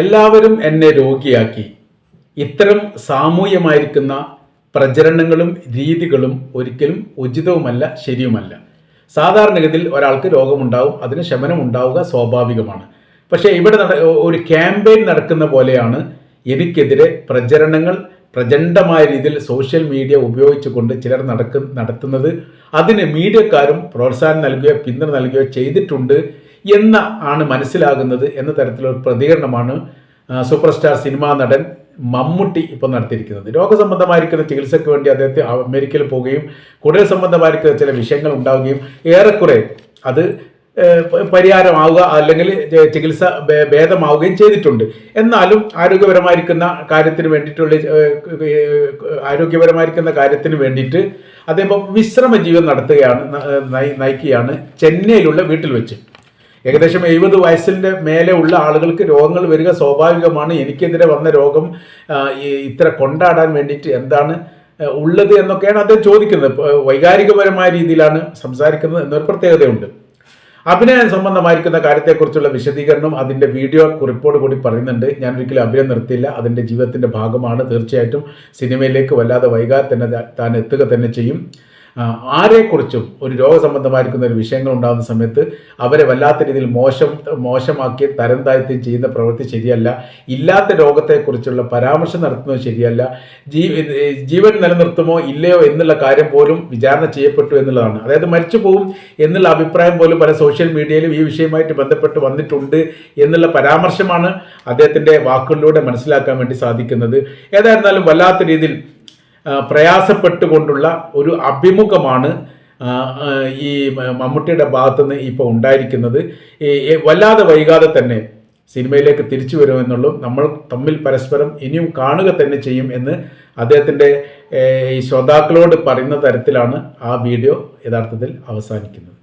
എല്ലാവരും എന്നെ രോഗിയാക്കി. ഇത്തരം സാമൂഹ്യമായിരിക്കുന്ന പ്രചരണങ്ങളും രീതികളും ഒരിക്കലും ഉചിതവുമല്ല ശരിയുമല്ല. സാധാരണഗതിയിൽ ഒരാൾക്ക് രോഗമുണ്ടാവും അതിന് ശമനം ഉണ്ടാവുക സ്വാഭാവികമാണ്. പക്ഷേ ഇവിടെ ഒരു ക്യാമ്പയിൻ നടക്കുന്ന പോലെയാണ് എനിക്കെതിരെ പ്രചരണങ്ങൾ പ്രചണ്ഡമായ രീതിയിൽ സോഷ്യൽ മീഡിയ ഉപയോഗിച്ചുകൊണ്ട് ചിലർ നടക്കു നടത്തുന്നത്. അതിന് മീഡിയക്കാരും പ്രോത്സാഹനം നൽകുകയോ പിന്തുണ നൽകുകയോ ചെയ്തിട്ടുണ്ട് എന്ന ആണ് മനസ്സിലാകുന്നത് എന്ന തരത്തിലൊരു പ്രതികരണമാണ് സൂപ്പർ സ്റ്റാർ സിനിമാ നടൻ മമ്മൂട്ടി ഇപ്പോൾ നടത്തിയിരിക്കുന്നത്. രോഗസംബന്ധമായിരിക്കുന്ന ചികിത്സയ്ക്ക് വേണ്ടി അദ്ദേഹത്തെ അമേരിക്കയിൽ പോവുകയും കുടൽ സംബന്ധമായിരിക്കുന്ന ചില വിഷയങ്ങൾ ഉണ്ടാവുകയും ഏറെക്കുറെ അത് പരിഹാരമാവുക അല്ലെങ്കിൽ ചികിത്സ ഭേദമാവുകയും ചെയ്തിട്ടുണ്ട്. എന്നാലും ആരോഗ്യപരമായിരിക്കുന്ന കാര്യത്തിന് വേണ്ടിയിട്ടുള്ള ആരോഗ്യപരമായിരിക്കുന്ന കാര്യത്തിന് വേണ്ടിയിട്ട് അദ്ദേഹം വിശ്രമ ജീവിതം നടത്തുകയാണ് നയിക്കുകയാണ് ചെന്നൈയിലുള്ള വീട്ടിൽ വെച്ച്. ഏകദേശം എഴുപത് വയസ്സിന്റെ മേലെ ഉള്ള ആളുകൾക്ക് രോഗങ്ങൾ വരിക സ്വാഭാവികമാണ്. എനിക്കെതിരെ വന്ന രോഗം ഇത്ര കൊണ്ടാടാൻ വേണ്ടിയിട്ട് എന്താണ് ഉള്ളത് എന്നൊക്കെയാണ് അദ്ദേഹം ചോദിക്കുന്നത്. വൈകാരികപരമായ രീതിയിലാണ് സംസാരിക്കുന്നത് എന്നൊരു പ്രത്യേകതയുണ്ട്. അഭിനയം സംബന്ധമായിരിക്കുന്ന കാര്യത്തെക്കുറിച്ചുള്ള വിശദീകരണം അതിന്റെ വീഡിയോ കുറിപ്പോട് കൂടി പറയുന്നുണ്ട്. ഞാൻ ഒരിക്കലും അഭിനയം നിർത്തിയില്ല. അതിന്റെ ജീവിതത്തിന്റെ ഭാഗമാണ്. തീർച്ചയായിട്ടും സിനിമയിലേക്ക് വല്ലാതെ വൈകാതെ തന്നെ താൻ എത്തുക തന്നെ ചെയ്യും. ആരെക്കുറിച്ചും ഒരു രോഗസംബന്ധമായിരിക്കുന്ന ഒരു വിഷയങ്ങൾ ഉണ്ടാകുന്ന സമയത്ത് അവരെ വല്ലാത്ത രീതിയിൽ മോശം മോശമാക്കി തരം താഴ്ത്തി ചെയ്യുന്ന പ്രവൃത്തി ശരിയല്ല. ഇല്ലാത്ത രോഗത്തെക്കുറിച്ചുള്ള പരാമർശം നടത്തുന്നത് ശരിയല്ല. ജീവൻ നിലനിർത്തുമോ ഇല്ലയോ എന്നുള്ള കാര്യം പോലും വിചാരണ ചെയ്യപ്പെട്ടു എന്നുള്ളതാണ്. അതായത് മരിച്ചു പോകും എന്നുള്ള അഭിപ്രായം പോലും പല സോഷ്യൽ മീഡിയയിലും ഈ വിഷയമായിട്ട് ബന്ധപ്പെട്ട് വന്നിട്ടുണ്ട് എന്നുള്ള പരാമർശമാണ് അദ്ദേഹത്തിന്റെ വാക്കുകളിലൂടെ മനസ്സിലാക്കാൻ വേണ്ടി സാധിക്കുന്നത്. ഏതായിരുന്നാലും വല്ലാത്ത രീതിയിൽ പ്രയാസപ്പെട്ടുകൊണ്ടുള്ള ഒരു അഭിമുഖമാണ് ഈ മമ്മൂട്ടിയുടെ ഭാഗത്തുനിന്ന് ഇപ്പോൾ ഉണ്ടായിരിക്കുന്നത്. വല്ലാതെ വൈകാതെ തന്നെ സിനിമയിലേക്ക് തിരിച്ചു വരുമെന്നുള്ളൂ നമ്മൾ തമ്മിൽ പരസ്പരം ഇനിയും കാണുക തന്നെ ചെയ്യും എന്ന് അദ്ദേഹത്തിന്റെ ഈ ശ്രോതാക്കളോട് പറയുന്ന തരത്തിലാണ് ആ വീഡിയോ യഥാർത്ഥത്തിൽ അവസാനിക്കുന്നത്.